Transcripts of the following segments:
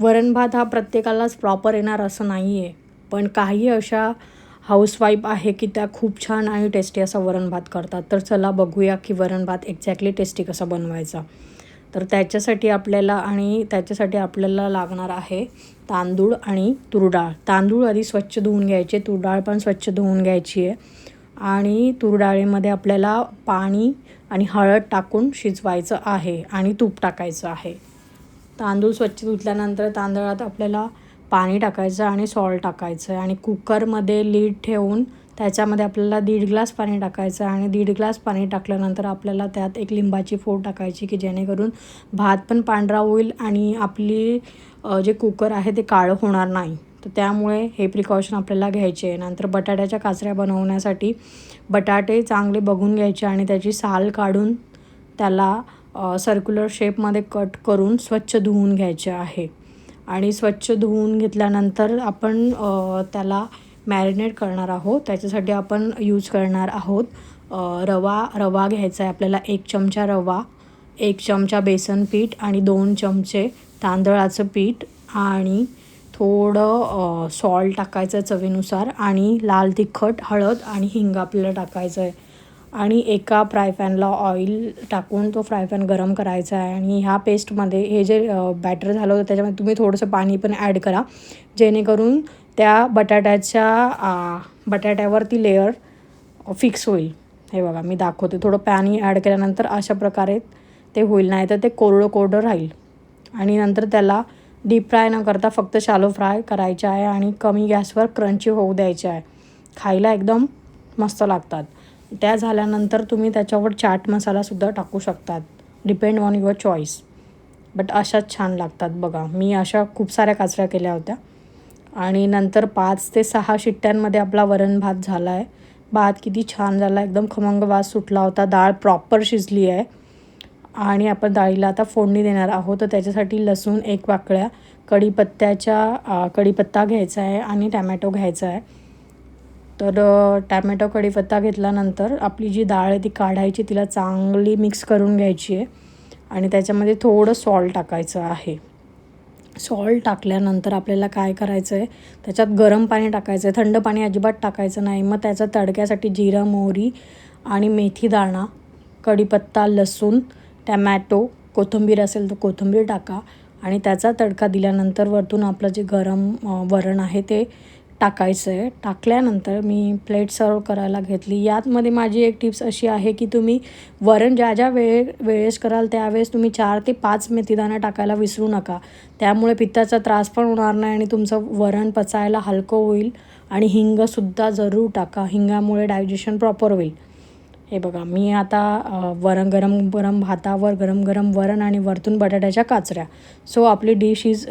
वरणभात हा प्रत्येकालाच प्रॉपर येणार असं नाही आहे पण काही अशा हाऊसवाईफ आहे की त्या खूप छान आणि टेस्टी असा वरणभात करतात. तर चला बघूया की वरणभात एक्झॅक्टली टेस्टी कसा बनवायचा. तर त्याच्यासाठी आपल्याला आणि त्याच्यासाठी आपल्याला लागणार आहे तांदूळ आणि तूर डाळ. तांदूळ आधी स्वच्छ धुवून घ्यायचे. तूर डाळ पण स्वच्छ धुवून घ्यायची आहे. आणि तूर डाळीमध्ये आपल्याला पाणी आणि हळद टाकून शिजवायचं आहे आणि तूप टाकायचं आहे. तांदूळ स्वच्छ धुतल्यानंतर तांदळात आपल्याला पाणी टाकायचं आणि सॉल्ट टाकायचं आणि कुकरमध्ये लीड ठेवून त्याच्यामध्ये आपल्याला दीड ग्लास पाणी टाकायचं आणि दीड ग्लास पाणी टाकल्यानंतर आपल्याला त्यात एक लिंबाची फोड टाकायची की जेणेकरून भात पण पांढरा होईल आणि आपली जे कुकर आहे ते काळं होणार नाही. तर त्यामुळे हे प्रिकॉशन आपल्याला घ्यायचे आहे. नंतर बटाट्याच्या काचऱ्या बनवण्यासाठी बटाटे चांगले बघून घ्यायचे आणि त्याची साल काढून त्याला सर्क्युलर शेपमध्ये कट करून स्वच्छ धुवून घ्यायचे आहे. आणि स्वच्छ धुवून घेतल्यानंतर आपण त्याला मॅरिनेट करणार आहोत. त्याच्यासाठी आपण यूज करणार आहोत रवा. रवा घ्यायचा आहे आपल्याला एक चमचा रवा एक चमचा बेसन पीठ आणि दोन चमचे तांदळाचं पीठ आणि थोडं सॉल्ट टाकायचं चवीनुसार आणि लाल तिखट हळद आणि हिंग आपल्याला टाकायचं आहे. आणि एका फ्राय पॅनला ऑइल टाकून तो फ्राय पॅन गरम करायचा आहे आणि ह्या पेस्टमध्ये हे जे बॅटर झालं होतं त्याच्यामध्ये तुम्ही थोडंसं पाणी पण ॲड करा. जेणेकरून त्या बटाट्याच्या बटाट्यावरती लेअर फिक्स होईल. हे बघा मी दाखवते. थोडं पाणी ॲड केल्यानंतर अशा प्रकारे ते होईल नाही तर ते कोरडं कोरडं राहील. आणि नंतर त्याला डीप फ्राय न करता फक्त शालो फ्राय करायचे आहे आणि कमी गॅसवर क्रंची होऊ द्यायचे आहे. खायला एकदम मस्त लागतात. त्या झाल्यानंतर तुम्ही त्याच्यावर चाट मसालासुद्धा टाकू शकतात. Depend on your choice but अशाच छान लागतात बघा. मी अशा खूप साऱ्या काचऱ्या केल्या होत्या. आणि नंतर पाच ते सहा शिट्ट्यांमध्ये आपला वरण भात झाला आहे भात किती छान झाला. एकदम खमंग वास सुटला होता. डाळ प्रॉपर शिजली आहे. आणि आपण डाळीला आता फोडणी देणार आहोत. तर त्याच्यासाठी लसूण एक वाकळ्या कढीपत्त्याच्या कढीपत्ता घ्यायचा आहे आणि टॅमॅटो घ्यायचा आहे. तर टॅमॅटो कढीपत्ता घेतल्यानंतर आपली जी डाळ आहे ती काढायची तिला चांगली मिक्स करून घ्यायची आहे. आणि त्याच्यामध्ये थोडं सॉल्ट टाकायचं आहे. सॉल्ट टाकल्यानंतर आपल्याला काय करायचं आहे त्याच्यात गरम पाणी टाकायचं आहे थंड पाणी अजिबात टाकायचं नाही. मग त्याचा तडक्यासाठी जिरा मोहरी आणि मेथी दाणा कढीपत्ता लसूण टॅमॅटो कोथिंबीर असेल तर कोथिंबीर टाका. आणि त्याचा तडका दिल्यानंतर वरतून आपलं जे गरम वरण आहे ते टाकायचं आहे. टाकल्यानंतर मी प्लेट सर्व करायला घेतली. यातमध्ये माझी एक टिप्स अशी आहे की तुम्ही वरण ज्या ज्या वेळे वेळेस कराल त्यावेळेस तुम्ही चार ते पाच मेथीदाणा टाकायला विसरू नका. त्यामुळे पित्ताचा त्रास पण होणार नाही आणि तुमचं वरण पचायला हलकं होईल. आणि हिंगसुद्धा जरूर टाका. हिंगामुळे डायजेशन प्रॉपर होईल. हे बघा मी आता वरण गरम गरम भातावर गरम गरम वरण आणि वरतून बटाट्याच्या काचऱ्या. सो आपली डिश इज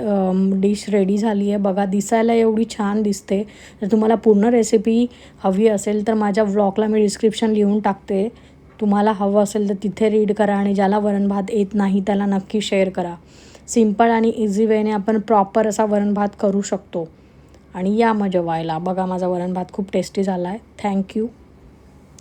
डिश रेडी झाली आहे. बघा दिसायला एवढी छान दिसते. जर तुम्हाला पूर्ण रेसिपी हवी असेल तर माझ्या व्लॉगला मी डिस्क्रिप्शन लिहून टाकते. तुम्हाला हवं असेल तर तिथे रीड करा आणि ज्याला वरण भात येत नाही त्याला नक्की शेअर करा. सिंपल आणि इझी वेने आपण प्रॉपर असा वरण भात करू शकतो. आणि या मजा व्हायला. बघा माझा वरण भात खूप टेस्टी झाला आहे थँक्यू